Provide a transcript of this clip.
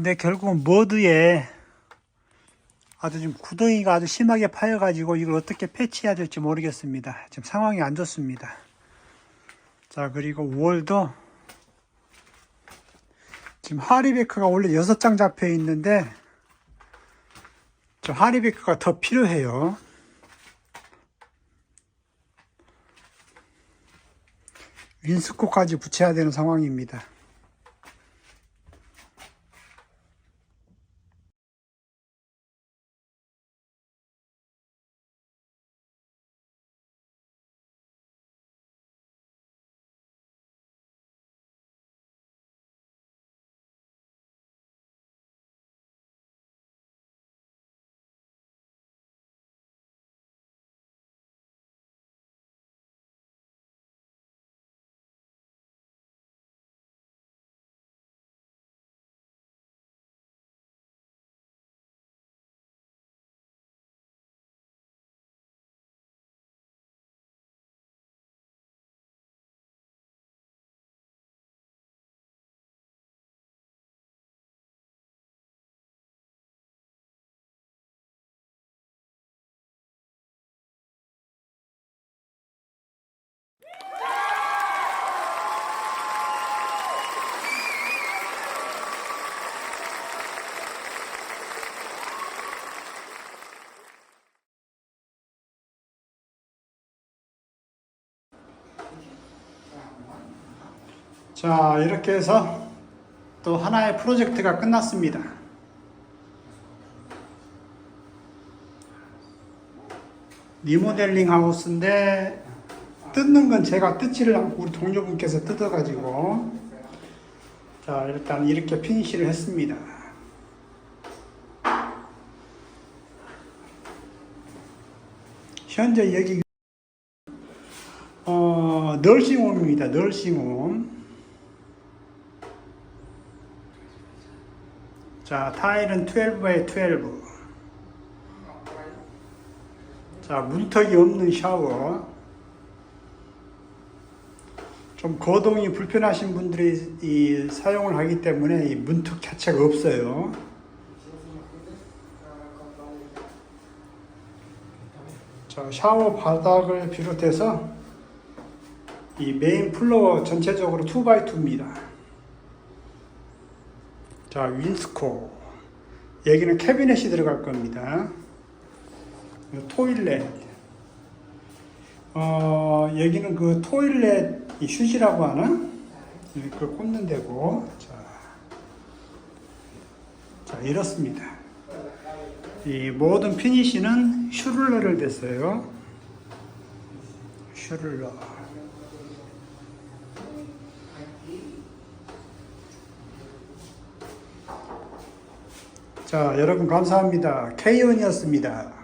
근데 결국은 머드에 아주 좀 구덩이가 아주 심하게 파여가지고 이걸 어떻게 패치해야 될지 모르겠습니다. 지금 상황이 안 좋습니다. 자, 그리고 월도 지금 하리베크가 원래 6장 잡혀 있는데 저 하리베크가 더 필요해요. 윈스코까지 붙여야 되는 상황입니다. 자, 이렇게 해서 또 하나의 프로젝트가 끝났습니다. 리모델링 하우스인데 뜯는 건 제가 뜯지를 않고 우리 동료분께서 뜯어가지고 자 일단 이렇게 피니시를 했습니다. 현재 여기 어, 널싱홈입니다. 널싱홈. 자, 타일은 12 by 12. 자, 문턱이 없는 샤워. 좀 거동이 불편하신 분들이 이 사용을 하기 때문에 이 문턱 자체가 없어요. 자, 샤워 바닥을 비롯해서 이 메인 플로어 전체적으로 2x2입니다. 자, 윈스코. 여기는 캐비넷이 들어갈 겁니다. 토일렛. 어, 여기는 그 토일렛 이 휴지라고 하나? 예, 그걸 꽂는 데고. 자, 자, 이렇습니다. 이 모든 피니시는 슈를러를 댔어요. 슈를러. 자, 여러분 감사합니다. K연이었습니다.